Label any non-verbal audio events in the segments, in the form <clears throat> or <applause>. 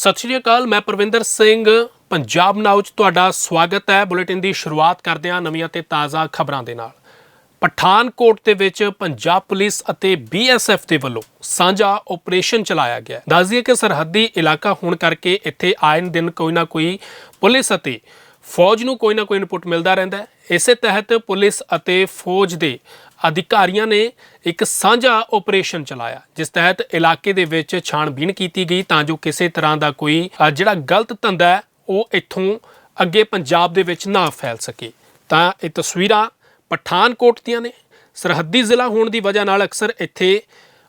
ਸਤਿ ਸ਼੍ਰੀ ਅਕਾਲ, ਮੈਂ ਪਰਵਿੰਦਰ ਸਿੰਘ। ਪੰਜਾਬ ਨਾਉ 'ਚ ਤੁਹਾਡਾ ਸਵਾਗਤ ਹੈ ਬੁਲੇਟਿਨ ਦੀ ਸ਼ੁਰੂਆਤ ਕਰਦੇ ਹਾਂ ਨਵੀਆਂ ਤੇ ਤਾਜ਼ਾ ਖਬਰਾਂ ਦੇ ਨਾਲ। ਪਠਾਨਕੋਟ ਦੇ ਵਿੱਚ ਪੰਜਾਬ ਪੁਲਿਸ ਅਤੇ ਬੀਐਸਐਫ ਦੇ ਵੱਲੋਂ ਸਾਂਝਾ ਆਪਰੇਸ਼ਨ ਚਲਾਇਆ ਗਿਆ ਹੈ। ਕਿ ਸਰਹੱਦੀ ਇਲਾਕਾ ਹੋਣ ਕਰਕੇ ਇੱਥੇ ਆਏ ਦਿਨ ਕੋਈ ਨਾ ਕੋਈ ਪੁਲਿਸ ਅਤੇ ਫੌਜ ਨੂੰ ਕੋਈ ਨਾ ਕੋਈ ਇਨਪੁਟ ਮਿਲਦਾ ਰਹਿੰਦਾ ਹੈ। ਇਸੇ ਤਹਿਤ ਪੁਲਿਸ ਅਤੇ ਫੌਜ ਦੇ ਅਧਿਕਾਰੀਆਂ ਨੇ ਇੱਕ ਸਾਂਝਾ ਆਪਰੇਸ਼ਨ ਚਲਾਇਆ, ਜਿਸ ਤਹਿਤ ਇਲਾਕੇ ਦੇ ਵਿੱਚ ਛਾਣਬੀਣ ਕੀਤੀ ਗਈ ਤਾਂ ਜੋ ਕਿਸੇ ਤਰ੍ਹਾਂ ਦਾ ਕੋਈ ਜਿਹੜਾ ਗਲਤ ਧੰਦਾ ਹੈ, ਉਹ ਇੱਥੋਂ ਅੱਗੇ ਪੰਜਾਬ ਦੇ ਵਿੱਚ ਨਾ ਫੈਲ ਸਕੇ। ਤਾਂ ਇਹ ਤਸਵੀਰਾਂ ਪਠਾਨਕੋਟ ਦੀਆਂ ਨੇ। ਸਰਹੱਦੀ ਜ਼ਿਲ੍ਹਾ ਹੋਣ ਦੀ ਵਜ੍ਹਾ ਨਾਲ ਅਕਸਰ ਇੱਥੇ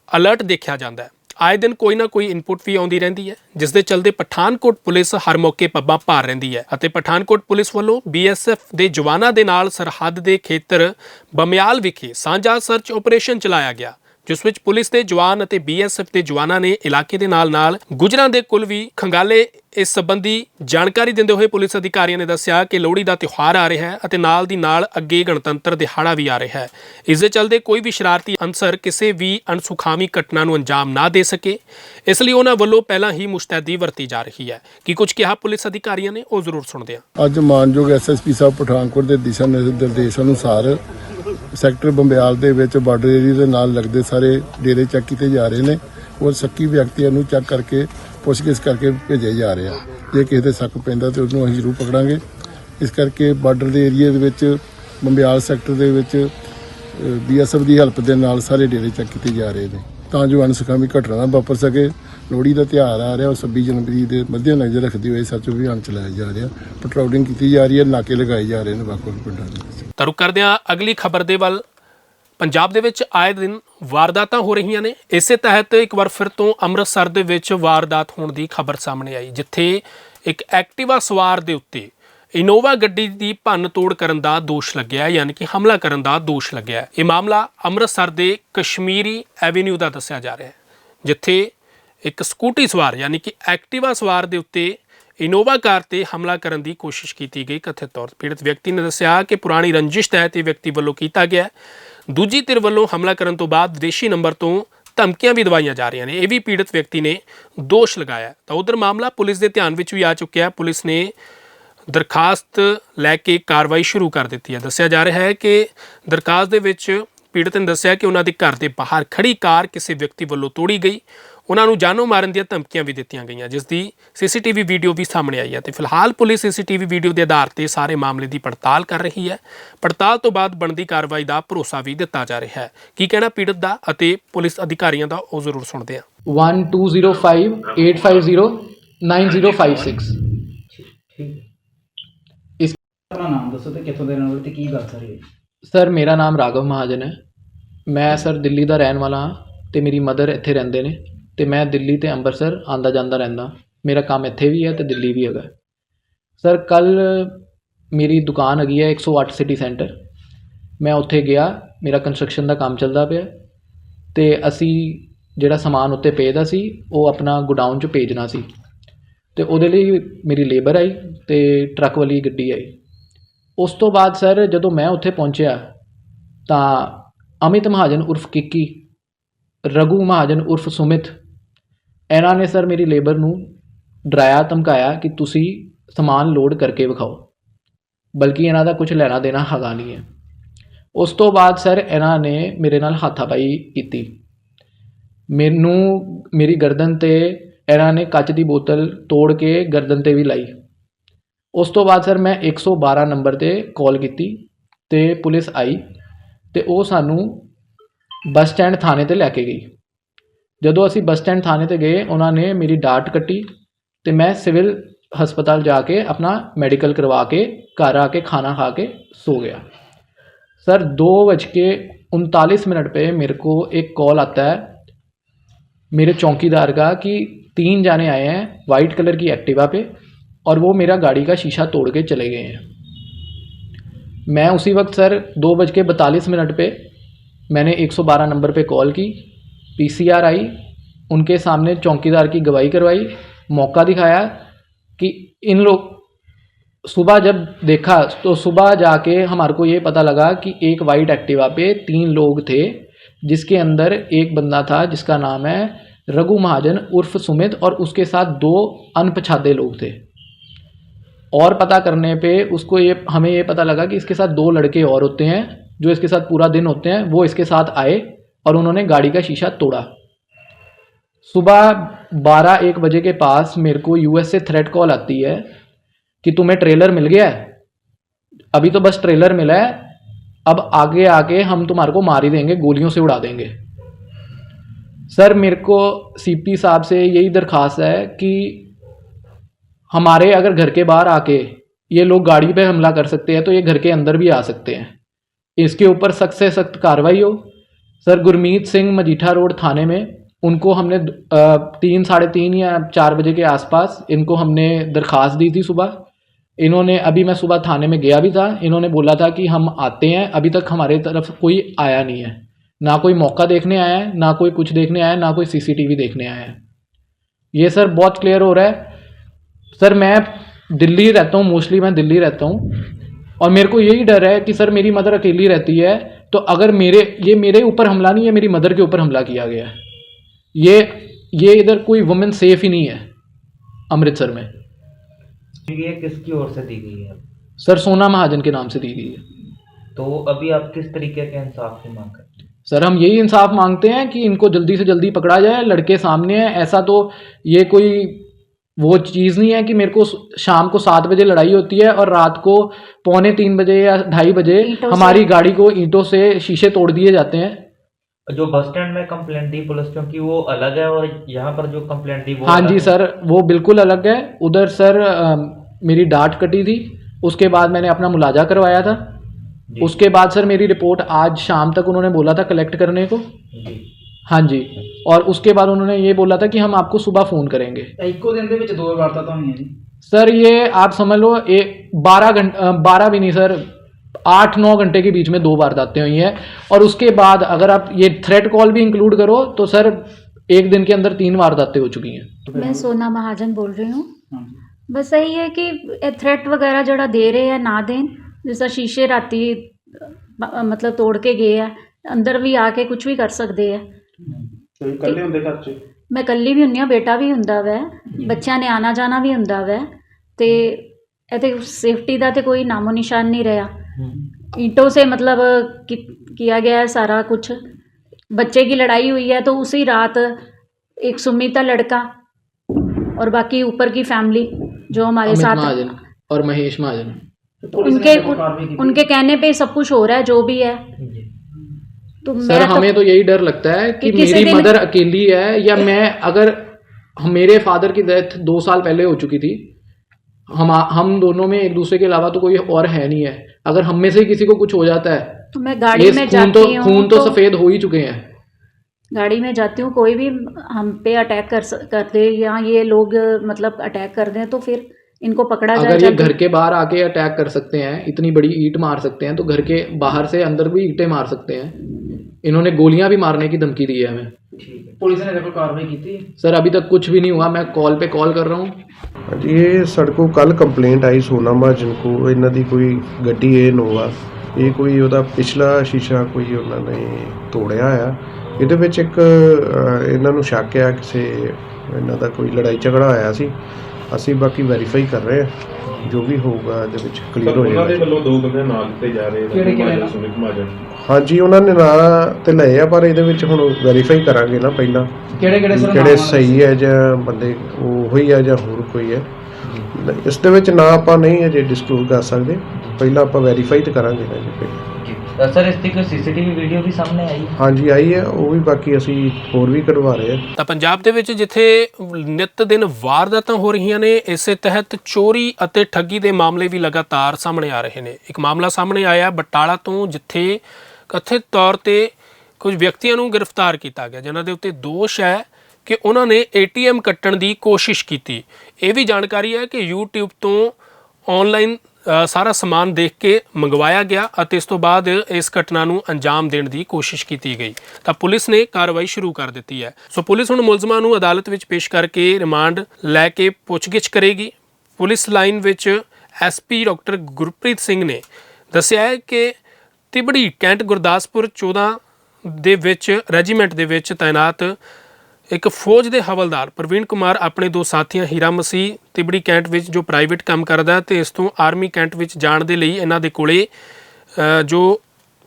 ਅਲਰਟ ਦੇਖਿਆ ਜਾਂਦਾ ਹੈ। ਆਏ ਦਿਨ ਕੋਈ ਨਾ ਕੋਈ ਇਨਪੁਟ ਵੀ ਆਉਂਦੀ ਰਹਿੰਦੀ ਹੈ, ਜਿਸ ਦੇ ਚਲਦੇ ਪਠਾਨਕੋਟ ਪੁਲਿਸ ਹਰ ਮੌਕੇ ਪੱਬਾਂ ਭਾਰ ਰਹਿੰਦੀ ਹੈ ਅਤੇ ਪਠਾਨਕੋਟ ਪੁਲਿਸ ਵੱਲੋਂ ਬੀਐਸਐਫ ਦੇ ਜਵਾਨਾਂ ਦੇ ਨਾਲ ਸਰਹੱਦ ਦੇ ਖੇਤਰ ਬਮਿਆਲ ਵਿਖੇ ਸਾਂਝਾ ਸਰਚ ਆਪਰੇਸ਼ਨ ਚਲਾਇਆ ਗਿਆ। ਜਿਸ ਵਿੱਚ ਪੁਲਿਸ ਦੇ ਜਵਾਨ ਅਤੇ ਬੀਐਸਐਫ ਦੇ ਜਵਾਨਾਂ ਨੇ ਇਲਾਕੇ ਦੇ ਨਾਲ-ਨਾਲ ਗੁਜਰਾਂ ਦੇ ਕੁਲ ਵੀ ਖੰਗਾਲੇ। ਇਸ ਸੰਬੰਧੀ ਜਾਣਕਾਰੀ ਦਿੰਦੇ ਹੋਏ ਪੁਲਿਸ ਅਧਿਕਾਰੀਆਂ ਨੇ ਦੱਸਿਆ ਕਿ ਲੋਹੜੀ ਦਾ ਤਿਉਹਾਰ ਆ ਰਿਹਾ ਹੈ ਅਤੇ ਨਾਲ ਦੀ ਨਾਲ ਅੱਗੇ ਗਣਤੰਤਰ ਦਿਹਾੜਾ ਵੀ ਆ ਰਿਹਾ ਹੈ। ਇਸ ਦੇ ਚਲਦੇ ਕੋਈ ਵੀ ਸ਼ਰਾਰਤੀ ਅਨਸਰ ਕਿਸੇ ਵੀ ਅਣਸੁਖਾਵੀ ਘਟਨਾ ਨੂੰ ਅੰਜਾਮ ਨਾ ਦੇ ਸਕੇ। ਇਸ ਲਈ ਉਹਨਾਂ ਵੱਲੋਂ ਪਹਿਲਾਂ ਹੀ ਮੁਸਤੈਦੀ ਵਰਤੀ ਜਾ ਰਹੀ ਹੈ। ਕਿ ਕੁਝ ਕਿਹਾ ਪੁਲਿਸ ਅਧਿਕਾਰੀਆਂ ਨੇ, ਉਹ ਜ਼ਰੂਰ ਸੁਣਦੇ ਹਾਂ। ਅੱਜ ਮਾਨਯੋਗ ਐਸਐਸਪੀ ਸਾਹਿਬ ਪਠਾਨਕੋਟ ਦੇ ਦਿਸ਼ਾ ਨਿਰਦੇਸ਼ ਅਨੁਸਾਰ ਸੈਕਟਰ ਬੰਬਿਆਲ ਦੇ ਵਿੱਚ ਬਾਰਡਰ ਏਰੀਆ ਦੇ ਨਾਲ ਲੱਗਦੇ ਸਾਰੇ ਡੇਰੇ ਚੈੱਕ ਕੀਤੇ ਜਾ ਰਹੇ ਨੇ ਔਰ ਸ਼ੱਕੀ ਵਿਅਕਤੀਆਂ ਨੂੰ ਚੈੱਕ ਕਰਕੇ ਪੁੱਛਗਿੱਛ ਕਰਕੇ ਭੇਜੇ ਜਾ ਰਹੇ। ਆ ਜੇ ਕਿਸੇ ਦੇ ਸ਼ੱਕ ਪੈਂਦਾ ਤੇ ਉਹਨੂੰ ਅਸੀਂ ਜ਼ਰੂਰ ਪਕੜਾਂਗੇ। ਇਸ ਕਰਕੇ ਬਾਰਡਰ ਦੇ ਏਰੀਆ ਦੇ ਵਿੱਚ, ਬੰਬਿਆਲ ਸੈਕਟਰ ਦੇ ਵਿੱਚ ਬੀਐਸਐਫ ਦੀ ਹੈਲਪ ਦੇ ਨਾਲ ਸਾਰੇ ਡੇਰੇ ਚੈੱਕ ਕੀਤੇ ਜਾ ਰਹੇ ਨੇ। ਤਾਂ ਜੋ ਅਨਸਖਾਮੀ ਘਟਨਾ ਨਾ ਵਾਪਰ ਸਕੇ। ਲੋਹੜੀ ਦਾ ਤਿਉਹਾਰ ਆ ਰਿਹਾ, ਉਹ 26 ਜਨਵਰੀ ਦੇ ਮੱਦੇ ਨਜ਼ਰ ਰੱਖਦੇ ਹੋਏ ਸੱਚ ਅਭਿਆਨ ਚਲਾਇਆ ਜਾ ਰਿਹਾ। ਪੈਟਰੋਲਿੰਗ ਕੀਤੀ ਜਾ ਰਹੀ ਹੈ, ਨਾਕੇ ਲਗਾਏ ਜਾ ਰਹੇ ਨੇ ਵੱਖ-ਵੱਖ ਪਿੰਡਾਂ ਦੇ ਵਿੱਚ। ਤਾਂ ਰੁਕ ਅਗਲੀ ਖਬਰ ਦੇ ਵੱਲ। ਪੰਜਾਬ ਦੇ ਵਿੱਚ ਆਏ ਦਿਨ ਵਾਰਦਾਤਾਂ ਹੋ ਰਹੀਆਂ ਨੇ। ਇਸੇ ਤਹਿਤ ਇੱਕ ਵਾਰ ਫਿਰ ਤੋਂ ਅੰਮ੍ਰਿਤਸਰ ਦੇ ਵਿੱਚ ਵਾਰਦਾਤ ਹੋਣ ਦੀ ਖਬਰ ਸਾਹਮਣੇ ਆਈ, ਜਿੱਥੇ ਇੱਕ ਐਕਟਿਵਾ ਸਵਾਰ ਦੇ ਉੱਤੇ ਇਨੋਵਾ ਗੱਡੀ ਦੀ ਭੰਨ ਤੋੜ ਕਰਨ ਦਾ ਦੋਸ਼ ਲੱਗਿਆ, ਯਾਨੀ ਕਿ ਹਮਲਾ ਕਰਨ ਦਾ ਦੋਸ਼ ਲੱਗਿਆ। ਇਹ ਮਾਮਲਾ ਅੰਮ੍ਰਿਤਸਰ ਦੇ ਕਸ਼ਮੀਰੀ ਐਵੇਨਿਊ ਦਾ ਦੱਸਿਆ ਜਾ ਰਿਹਾ ਹੈ, ਜਿੱਥੇ ਇੱਕ ਸਕੂਟੀ ਸਵਾਰ, ਯਾਨੀ ਕਿ ਐਕਟਿਵਾ ਸਵਾਰ ਦੇ ਉੱਤੇ ਇਨੋਵਾ ਕਾਰ ਤੇ ਹਮਲਾ ਕਰਨ ਦੀ ਕੋਸ਼ਿਸ਼ ਕੀਤੀ ਗਈ ਕਥਿਤ ਤੌਰ ਤੇ। ਪੀੜਤ ਵਿਅਕਤੀ ਨੇ ਦੱਸਿਆ ਕਿ ਪੁਰਾਣੀ ਰੰਜਿਸ਼ ਤਹਿਤ ਇਹ ਵਿਅਕਤੀ ਵੱਲੋਂ ਕੀਤਾ ਗਿਆ ਦੂਜੀ ਧਿਰ ਵੱਲੋਂ ਹਮਲਾ ਕਰਨ ਤੋਂ ਬਾਅਦ ਵਿਦੇਸ਼ੀ ਨੰਬਰ ਤੋਂ ਧਮਕੀਆਂ ਵੀ ਦਵਾਈਆਂ ਜਾ ਰਹੀਆਂ ਨੇ। ਇਹ ਵੀ ਪੀੜਤ ਵਿਅਕਤੀ ਨੇ ਦੋਸ਼ ਲਗਾਇਆ ਤਾਂ ਉਧਰ ਮਾਮਲਾ ਪੁਲਿਸ ਦੇ ਧਿਆਨ ਵਿੱਚ ਵੀ ਆ ਚੁੱਕਿਆ ਹੈ। ਪੁਲਿਸ ਨੇ ਦਰਖਾਸਤ ਲੈ ਕੇ ਕਾਰਵਾਈ ਸ਼ੁਰੂ ਕਰ ਦਿੱਤੀ ਹੈ। ਦੱਸਿਆ ਜਾ ਰਿਹਾ ਹੈ ਕਿ ਦਰਖਾਸਤ ਦੇ ਵਿੱਚ ਪੀੜਤ ਨੇ ਦੱਸਿਆ ਕਿ ਉਹਨਾਂ ਦੇ ਘਰ ਦੇ ਬਾਹਰ ਖੜੀ ਕਾਰ ਕਿਸੇ ਵਿਅਕਤੀ ਵੱਲੋਂ ਤੋੜੀ ਗਈ। ਉਹਨਾਂ ਨੂੰ ਜਾਨੋਂ ਮਾਰਨ ਦੀਆਂ ਧਮਕੀਆਂ ਵੀ ਦਿੱਤੀਆਂ ਗਈਆਂ ਜਿਸ ਦੀ ਸੀਸੀਟੀਵੀ ਵੀਡੀਓ ਵੀ ਸਾਹਮਣੇ ਆਈ ਹੈ ਤੇ ਫਿਲਹਾਲ ਪੁਲਿਸ ਸੀਸੀਟੀਵੀ ਵੀਡੀਓ ਦੇ ਆਧਾਰ ਤੇ ਸਾਰੇ ਮਾਮਲੇ ਦੀ ਪੜਤਾਲ ਕਰ ਰਹੀ ਹੈ। ਪੜਤਾਲ ਤੋਂ ਬਾਅਦ ਬਣਦੀ ਕਾਰਵਾਈ ਦਾ ਭਰੋਸਾ ਵੀ ਦਿੱਤਾ ਜਾ ਰਿਹਾ ਹੈ। ਕੀ ਕਹਿਣਾ ਪੀੜਤ ਦਾ ਅਤੇ ਪੁਲਿਸ ਅਧਿਕਾਰੀਆਂ ਦਾ ਉਹ ਜ਼ਰੂਰ ਸੁਣਦੇ ਹਾਂ। 1205-850-9056 ਆਪਣਾ ਨਾਮ ਦੱਸੋ ਤੇ ਕਿੱਥੋਂ ਦੇ ਰਹਿਣ ਵਾਲੇ ਤੇ ਕੀ ਗੱਲ ਸਾਰੀ ਹੋਈ ਸਰ ਮੇਰਾ ਨਾਮ ਰਾਘਵ ਮਹਾਜਨ ਹੈ। ਮੈਂ ਸਰ ਦਿੱਲੀ ਦਾ ਰਹਿਣ ਵਾਲਾ ਹਾਂ ਤੇ ਮੇਰੀ ਮਦਰ ਇੱਥੇ ਰਹਿੰਦੇ ਨੇ। ਅਤੇ ਮੈਂ ਦਿੱਲੀ ਅਤੇ ਅੰਮ੍ਰਿਤਸਰ ਆਉਂਦਾ ਜਾਂਦਾ ਰਹਿੰਦਾ। ਮੇਰਾ ਕੰਮ ਇੱਥੇ ਵੀ ਹੈ ਅਤੇ ਦਿੱਲੀ ਵੀ ਹੈਗਾ। ਸਰ ਕੱਲ੍ਹ ਮੇਰੀ ਦੁਕਾਨ ਹੈਗੀ ਹੈ 108 ਸਿਟੀ ਸੈਂਟਰ। ਮੈਂ ਉੱਥੇ ਗਿਆ, ਮੇਰਾ ਕੰਸਟਰਕਸ਼ਨ ਦਾ ਕੰਮ ਚੱਲਦਾ ਪਿਆ ਅਤੇ ਅਸੀਂ ਜਿਹੜਾ ਸਮਾਨ ਉੱਤੇ ਪਏਦਾ ਸੀ, ਉਹ ਆਪਣਾ ਗੋਡਾਊਨ 'ਚ ਭੇਜਣਾ ਸੀ। ਅਤੇ ਉਹਦੇ ਲਈ ਮੇਰੀ ਲੇਬਰ ਆਈ ਅਤੇ ਟਰੱਕ ਵਾਲੀ ਗੱਡੀ ਆਈ। ਉਸ ਤੋਂ ਬਾਅਦ ਸਰ, ਜਦੋਂ ਮੈਂ ਉੱਥੇ ਪਹੁੰਚਿਆ, ਤਾਂ ਅਮਿਤ ਮਹਾਜਨ ਉਰਫ ਕਿੱਕੀ, ਰਘੂ ਮਹਾਜਨ ਉਰਫ ਸੁਮਿਤ ਇਹਨਾਂ ਨੇ ਸਰ ਮੇਰੀ ਲੇਬਰ ਨੂੰ ਡਰਾਇਆ, ਧਮਕਾਇਆ ਕਿ ਤੁਸੀਂ ਸਮਾਨ ਲੋਡ ਕਰਕੇ ਵਿਖਾਓ। ਬਲਕਿ ਇਹਨਾਂ ਦਾ ਕੁਝ ਲੈਣਾ ਦੇਣਾ ਹੈਗਾ ਨਹੀਂ ਹੈ। ਉਸ ਤੋਂ ਬਾਅਦ ਸਰ ਇਹਨਾਂ ਨੇ ਮੇਰੇ ਨਾਲ ਹੱਥਾਪਾਈ ਕੀਤੀ। ਮੈਨੂੰ ਮੇਰੀ ਗਰਦਨ ਤੇ ਇਹਨਾਂ ਨੇ ਕੱਚ ਦੀ ਬੋਤਲ ਤੋੜ ਕੇ ਗਰਦਨ ਤੇ ਵੀ ਲਾਈ। ਉਸ ਤੋਂ ਬਾਅਦ ਸਰ ਮੈਂ 112 ਨੰਬਰ ਤੇ ਕਾਲ ਕੀਤੀ ਤੇ ਪੁਲਿਸ ਆਈ ਤੇ ਉਹ ਸਾਨੂੰ ਬੱਸ ਸਟੈਂਡ ਥਾਣੇ ਤੇ ਲੈ ਕੇ ਗਈ। ਜਦੋਂ ਅਸੀਂ ਬੱਸ ਸਟੈਂਡ ਥਾਣੇ ਤੇ ਗਏ ਉਹਨਾਂ ਨੇ ਮੇਰੀ ਡਾਟ ਕੱਟੀ ਤੇ ਮੈਂ ਸਿਵਲ ਹਸਪਤਾਲ ਜਾ ਕੇ ਆਪਣਾ ਮੈਡੀਕਲ ਕਰਵਾ ਕੇ ਘਰ ਆ ਕੇ ਖਾਣਾ ਖਾ ਕੇ ਸੋ गया सर दो बज के उनतालीस मिनट पे मेरे को एक कॉल आता है मेरे चौकीदार का कि तीन जाने आए हैं वाइट कलर की एक्टिवा पे और वो मेरा गाड़ी का शीशा तोड़ के चले गए हैं मैं उसी वक्त सर दो बज के बतालीस मिनट पे मैंने 112 नंबर पे कॉल की पीसीआर आई, उनके सामने चौकीदार की गवाही करवाई, मौका दिखाया कि इन लोग सुबह जब देखा तो सुबह जाके हमारे को ये पता लगा कि एक वाइट एक्टिवा पे तीन लोग थे, जिसके अंदर एक बंदा था जिसका नाम है रघु महाजन उर्फ़ सुमित और उसके साथ दो अनपछाते लोग थे। और पता करने पे उसको ये, हमें ये पता लगा कि इसके साथ दो लड़के और होते हैं, जो इसके साथ पूरा दिन होते हैं, वो इसके साथ आए। और उन्होंने गाड़ी का शीशा तोड़ा। सुबह बारह एक बजे के पास मेरे को यूएस से थ्रेट कॉल आती है कि तुम्हें ट्रेलर मिल गया है। अभी तो बस ट्रेलर मिला है। अब आगे आके हम तुम्हारे को मार ही देंगे, गोलियों से उड़ा देंगे। सर, मेरे को सीपी साहब से यही दरख्वास्त है कि हमारे अगर घर के बाहर आके ये लोग गाड़ी पे हमला कर सकते हैं तो ये घर के अंदर भी आ सकते हैं। इसके ऊपर सख्त से सख्त कार्रवाई हो। सर गुरमीत सिंह मजीठा रोड थाने में, उनको हमने तीन, साढ़े तीन या चार बजे के आसपास इनको हमने दरख्वास्त दी थी सुबह। इन्होंने, अभी मैं सुबह थाने में गया भी था, इन्होंने बोला था कि हम आते हैं, अभी तक हमारे तरफ़ कोई आया नहीं है। ना कोई मौका देखने आया है, ना कोई कुछ देखने आया है, ना कोई सीसीटीवी देखने आया है। ये सर बहुत क्लियर हो रहा है। सर मैं दिल्ली रहता हूँ, मोस्टली मैं दिल्ली रहता हूँ। और मेरे को यही डर है कि सर मेरी मदर अकेली रहती है तो अगर मेरे ये मेरे ऊपर हमला नहीं है मेरी मदर के ऊपर हमला किया गया है। ये ये इधर कोई वुमेन सेफ़ ही नहीं है अमृतसर में। ये किसकी ओर से दी गई है? सर सोना महाजन के नाम से दी गई है। तो अभी आप किस तरीके के इंसाफ की मांग करते हैं? सर हम यही इंसाफ मांगते हैं कि इनको जल्दी से जल्दी पकड़ा जाए लड़के सामने हैं ऐसा तो ये कोई वो चीज़ नहीं है कि मेरे को शाम को सात बजे लड़ाई होती है और रात को पौने तीन बजे या ढाई बजे हमारी गाड़ी को ईंटों से शीशे तोड़ दिए जाते हैं। जो बस स्टैंड में कंप्लेंट दी पुलिस क्योंकि वो अलग है और यहाँ पर जो कंप्लेंट दी वो हाँ जी सर वो बिल्कुल अलग है। उधर सर अ, मेरी डांट कटी थी। उसके बाद मैंने अपना मुलाजा करवाया था। उसके बाद सर मेरी रिपोर्ट आज शाम तक उन्होंने बोला था कलेक्ट करने को। जी। हाँ जी और उसके बाद उन्होंने ये बोला था कि हम आपको सुबह फ़ोन करेंगे ਇੱਕੋ ਦਿਨ ਦੇ ਵਿੱਚ ਦੋ ਵਾਰਦਾਤਾਂ ਹੋਈਆਂ ਜੀ सर ये आप समझ लो एक बारह घंटे बारह भी नहीं सर आठ नौ घंटे के बीच में दो वारदातें हुई हैं और उसके बाद अगर आप ये थ्रेट कॉल भी इंक्लूड करो तो सर एक दिन के अंदर तीन वारदातें हो चुकी हैं ਮੈਂ ਸੋਨਾ ਮਹਾਜਨ ਬੋਲ ਰਹੀ ਹੂੰ ਹਾਂਜੀ ਬਸ ਇਹੀ ਹੈ ਕਿ ਇਹ ਥ੍ਰੈਟ ਵਗੈਰਾ ਜਿਹੜਾ ਦੇ ਰਹੇ ਆ ਨਾ ਦੇਣ ਜਿਸ ਤਰ੍ਹਾਂ ਸ਼ੀਸ਼ੇ ਰਾਤੀ ਅ, ਮਤਲਬ ਤੋੜ ਕੇ ਗਏ ਆ ਅੰਦਰ ਵੀ ਆ ਕੇ ਕੁਝ ਵੀ ਕਰ ਸਕਦੇ ਆ ਤੇ ਇਕੱਲੇ ਹੁੰਦੇ ਘਰ 'ਚ ਮੈਂ ਇਕੱਲੀ ਵੀ ਹੁੰਦੀ ਹਾਂ ਬੇਟਾ ਵੀ ਹੁੰਦਾ ਵੈ ਬੱਚਿਆਂ ਨੇ ਆਣਾ ਜਾਣਾ ਵੀ ਹੁੰਦਾ ਵੈ ਤੇ ਇਹ ਤੇ ਸੇਫਟੀ ਦਾ ਤੇ ਕੋਈ ਨਾਮੋ ਨਿਸ਼ਾਨ ਨਹੀਂ ਰਿਹਾ ईंटों से मतलब कि, किया गया है सारा कुछ बच्चे की लड़ाई हुई है तो उसी रात एक सुमिता लड़का और बाकी ऊपर की फैमिली जो हमारे अमित साथ महाजन और महेश महाजन ਪੁਲਿਸ उनके ਨੇ ਕੋਈ ਕਾਰਵਾਈ ਕੀਤੀ उनके कहने पे सब कुछ हो रहा है जो भी है जी तो सर मैं हमें तो यही डर लगता है कि कि मेरी मदर अकेली है या मैं अगर मेरे फादर की डेथ दो साल पहले हो चुकी थी हम हम दोनों में एक दूसरे के अलावा तो कोई और है नहीं है। अगर हम में से किसी को कुछ हो जाता है तो मैं गाड़ी में खून तो खून तो सफ़ेद हो ही चुके हैं। गाड़ी में जाती हूँ कोई भी हम पे अटैक कर कर दे या ये लोग मतलब अटैक कर दें तो फिर इनको पकड़ा जाए अगर ये जल्दी। घर के बाहर आके अटैक कर सकते हैं इतनी बड़ी ईंट मार सकते हैं तो घर के बाहर से अंदर भी ईंटें मार सकते हैं इन्होंने गोलियां भी मारने की धमकी दी है हमें ਪੁਲਿਸ ਨੇ ਕੋਈ ਕਾਰਵਾਈ ਕੀਤੀ सर अभी तक कुछ भी नहीं हुआ मैं कॉल पे कॉल कर रहा हूँ ਹਾਂਜੀ ਇਹ ਸਾਡੇ ਕੋਲ ਕੱਲ ਕੰਪਲੇਂਟ ਆਈ ਸੋਨਾ ਮਹਾਜਨ ਕੋ ਇਹਨਾਂ ਦੀ ਕੋਈ ਗੱਡੀ ਹੈ ਇਨੋਵਾ ਇਹ ਕੋਈ ਉਹਦਾ ਪਿਛਲਾ ਸ਼ੀਸ਼ਾ ਕੋਈ ਉਹਨਾਂ ਨੇ ਤੋੜਿਆ ਆ ਇਹਦੇ ਵਿੱਚ ਇੱਕ ਅਹ, ਇਹਨਾਂ ਨੂੰ ਸ਼ੱਕ ਆ ਕਿਸੇ ਇਹਨਾਂ ਦਾ ਕੋਈ ਲੜਾਈ ਝਗੜਾ ਆਇਆ ਸੀ ਅਸੀਂ ਬਾਕੀ ਵੈਰੀਫਾਈ ਕਰ ਰਹੇ ਹਾਂ ਜੋ ਵੀ ਹੋਊਗਾ ਇਹਦੇ ਵਿੱਚ ਕਲੀਅਰ ਹੋ ਉਹਨਾਂ ਦੇ ਜਾਏਗਾ। ਵੱਲੋਂ ਦੋ ਬੰਦੇ ਨਾਂ ਦਿੱਤੇ ਜਾ ਰਹੇ ਨੇ ਕਿਹੜੇ- ਕਿਹੜੇ ਮਹਾਜਨ, ਨਾਂ? ਸੁਮਿਤ ਮਹਾਜਨ ਹਾਂਜੀ ਉਹਨਾਂ ਨੇ ਨਾਂ ਤੇ ਲਏ ਆ ਪਰ ਇਹਦੇ ਵਿੱਚ ਹੁਣ ਵੈਰੀਫਾਈ ਕਰਾਂਗੇ ਨਾ ਪਹਿਲਾਂ। ਕਿਹੜੇ ਕਿਹੜੇ ਸਰ ਕਿਹੜੇ ਸਹੀ ਹੈ ਜਾਂ ਬੰਦੇ ਉਹ ਹੀ ਹੈ ਜਾਂ ਹੋਰ ਕੋਈ ਹੈ। ਇਸ ਦੇ ਵਿੱਚ ਨਾ ਆਪਾਂ ਨਹੀਂ ਅਜੇ ਡਿਸਕਲੋਜ਼ ਕਰ ਸਕਦੇ। ਪਹਿਲਾਂ ਆਪਾਂ ਵੈਰੀਫਾਈ ਤਾਂ ਕਰਾਂਗੇ ਨਾ ਜੀ ਪਹਿਲਾਂ। ਸਰ ਇਸ ਤੇ ਕੋਈ ਸੀਸੀਟੀਵੀ ਵੀਡੀਓ ਵੀ ਸਾਹਮਣੇ ਆਈ। ਹਾਂਜੀ ਆਈ ਹੈ। ਉਹ ਵੀ ਬਾਕੀ ਅਸੀਂ ਹੋਰ ਵੀ ਕਢਵਾ ਰਹੇ ਹਾਂ। ਤਾਂ ਪੰਜਾਬ ਦੇ ਵਿੱਚ ਜਿੱਥੇ ਨਿਤ ਦਿਨ ਵਾਰਦਾਤਾਂ ਹੋ ਰਹੀਆਂ ਨੇ ਇਸੇ ਤਹਿਤ ਚੋਰੀ ਅਤੇ ਠੱਗੀ ਦੇ ਮਾਮਲੇ ਵੀ ਲਗਾਤਾਰ ਸਾਹਮਣੇ ਆ ਰਹੇ ਨੇ। ਇੱਕ ਮਾਮਲਾ ਸਾਹਮਣੇ ਆਇਆ ਬਟਾਲਾ ਤੋਂ ਜਿੱਥੇ ਕਥਿਤ ਤੌਰ ਤੇ ਕੁਝ ਵਿਅਕਤੀਆਂ ਨੂੰ ਗ੍ਰਿਫਤਾਰ ਕੀਤਾ ਗਿਆ ਜਿਨ੍ਹਾਂ ਦੇ ਉੱਤੇ ਦੋਸ਼ ਹੈ ਕਿ ਉਹਨਾਂ ਨੇ ਏਟੀਐਮ ਕੱਟਣ ਦੀ ਕੋਸ਼ਿਸ਼ ਕੀਤੀ। ਇਹ ਵੀ ਜਾਣਕਾਰੀ ਹੈ ਕਿ YouTube ਤੋਂ ਆਨਲਾਈਨ ਸਾਰਾ ਸਮਾਨ ਦੇਖ ਕੇ ਮੰਗਵਾਇਆ ਗਿਆ ਅਤੇ ਇਸ ਤੋਂ ਬਾਅਦ ਇਸ ਘਟਨਾ ਨੂੰ ਅੰਜਾਮ ਦੇਣ ਦੀ ਕੋਸ਼ਿਸ਼ ਕੀਤੀ ਗਈ। ਤਾਂ ਪੁਲਿਸ ਨੇ ਕਾਰਵਾਈ ਸ਼ੁਰੂ ਕਰ ਦਿੱਤੀ ਹੈ। ਸੋ ਪੁਲਿਸ ਹੁਣ ਮੁਲਜ਼ਮਾਂ ਨੂੰ ਅਦਾਲਤ ਵਿੱਚ ਪੇਸ਼ ਕਰਕੇ ਰਿਮਾਂਡ ਲੈ ਕੇ ਪੁੱਛਗਿੱਛ ਕਰੇਗੀ। ਪੁਲਿਸ ਲਾਈਨ ਵਿੱਚ ਐਸਪੀ ਡਾਕਟਰ ਗੁਰਪ੍ਰੀਤ ਸਿੰਘ ਨੇ ਦੱਸਿਆ ਹੈ ਕਿ ਤਿਬੜੀ ਕੈਂਟ ਗੁਰਦਾਸਪੁਰ 14 ਦੇ ਵਿੱਚ, ਰੈਜੀਮੈਂਟ ਦੇ ਵਿੱਚ ਤਾਇਨਾਤ ਇੱਕ ਫੌਜ ਦੇ ਹਵਲਦਾਰ ਪ੍ਰਵੀਨ ਕੁਮਾਰ ਆਪਣੇ ਦੋ ਸਾਥੀਆਂ ਹੀਰਾ ਮਸੀਹ ਤਿਬੜੀ ਕੈਂਟ ਵਿੱਚ ਜੋ ਪ੍ਰਾਈਵੇਟ ਕੰਮ ਕਰਦਾ ਹੈ ਤੇ ਇਸ ਤੋਂ ਆਰਮੀ ਕੈਂਟ ਵਿੱਚ ਜਾਣ ਦੇ ਲਈ ਇਹਨਾਂ ਦੇ ਕੋਲੇ ਜੋ